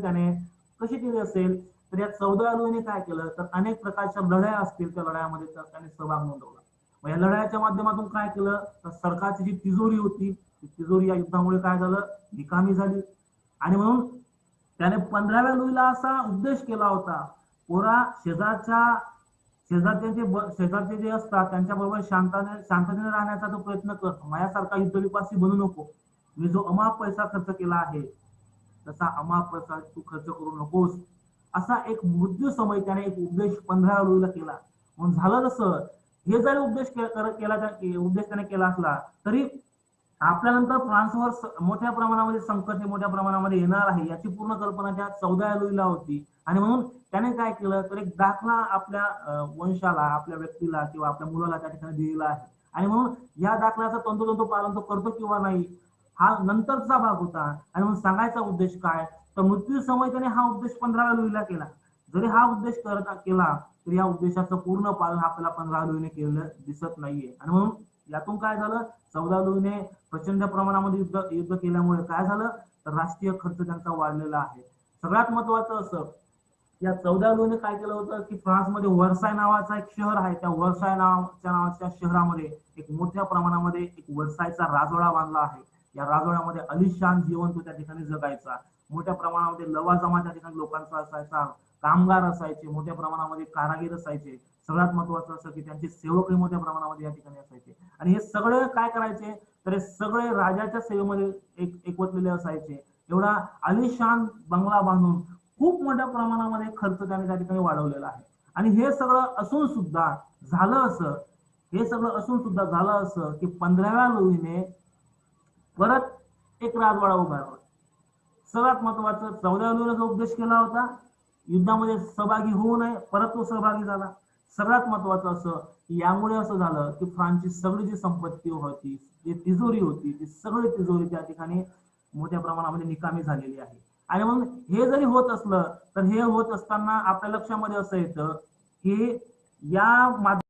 ठिकाणी कशी केली असेल तर या चौदा लुईने काय केलं तर अनेक प्रकारच्या लढाया असतील त्या लढायामध्ये तर सहभाग नोंदवला. मग या लढायाच्या माध्यमातून काय केलं तर सरकारची जी तिजोरी होती ती तिजोरी या युद्धामुळे काय झालं निकामी झाली. आणि म्हणून त्याने पंधराव्या लुईला असा उद्देश केला होता पोरा शेजारच्या शेजारचे शेजारचे जे असतात त्यांच्या बरोबर शांताने शांततेने राहण्याचा तो प्रयत्न कर. माझ्यासारखा युद्धविपासी बनू नको. मी जो अमाप पैसा खर्च केला आहे तसा अमाप्रसाद तू खर्च करू नकोस असा एक मृत्यू समय त्याने एक उपदेश पंधरा लुईला केला. म्हणून झालं तसं. हे जरी उपदेश केला उपदेश त्याने केला असला तरी आपल्यानंतर फ्रान्सवर मोठ्या प्रमाणामध्ये संकट हे मोठ्या प्रमाणामध्ये येणार आहे याची पूर्ण कल्पना त्या चौदा लुईला होती. आणि म्हणून त्याने काय केलं तर एक दाखला आपल्या वंशाला आपल्या व्यक्तीला किंवा आपल्या मुलाला त्या ठिकाणी दिलेला आहे. आणि म्हणून या दाखल्याचं तंतोतंत पालन तो करतो किंवा नाही हा नंतरचा भाग होता. आणि म्हणून सांगायचा उद्देश काय? तर मृत्यू समय त्याने हा उद्देश पंधरा लोहीला केला. जरी हा उद्देश करता केला तर या उद्देशाचं पूर्ण पालन आपल्याला पंधरा लोहीने केलेलं दिसत नाहीये. आणि म्हणून यातून काय झालं? चौदा लोहीने प्रचंड प्रमाणामध्ये युद्ध युद्ध केल्यामुळे काय झालं? तर राष्ट्रीय खर्च त्यांचा वाढलेला आहे. सगळ्यात महत्वाचं असं या चौदा लोहीने काय केलं होतं की फ्रान्समध्ये वर्साय नावाचा एक शहर आहे. त्या वर्साय नावाच्या नावाच्या शहरामध्ये एक मोठ्या प्रमाणामध्ये एक वर्सायचा राजवाडा बांधला आहे. या राजवाड्यामध्ये अलिशान जीवन तो त्या ठिकाणी जगायचा. मोठ्या प्रमाणामध्ये लवाजमा त्या ठिकाणी लोकांचा असायचा. कामगार असायचे मोठ्या प्रमाणामध्ये कारागीर असायचे. सगळ्यात महत्वाचं असं की त्यांचे सेवकही मोठ्या प्रमाणामध्ये या ठिकाणी असायचे. आणि हे सगळे काय करायचे? तर हे सगळे राजाच्या सेवेमध्ये एक एकवटलेले असायचे. एवढा अलिशान बंगला बांधून खूप मोठ्या प्रमाणामध्ये खर्च त्याने त्या ठिकाणी वाढवलेला आहे. आणि हे सगळं असून सुद्धा झालं असं हे सगळं असून सुद्धा झालं असं की पंधराव्या लोहीने परत एक राजवाडा उभारला सगळ्यात महत्वाचं चौदाव्या लुईने जो उपदेश केला होता. युद्धामध्ये सहभागी होऊ नये परत तो सहभागी झाला. सर्वात महत्वाचं असं यामुळे असं झालं की फ्रान्सची सगळी जी संपत्ती होती जी तिजोरी होती ती सगळी तिजोरी त्या ठिकाणी मोठ्या प्रमाणामध्ये निकामी झालेली आहे. आणि मग हे जरी होत असलं तर हे होत असताना आपल्या लक्षामध्ये असं येतं की या माध्यम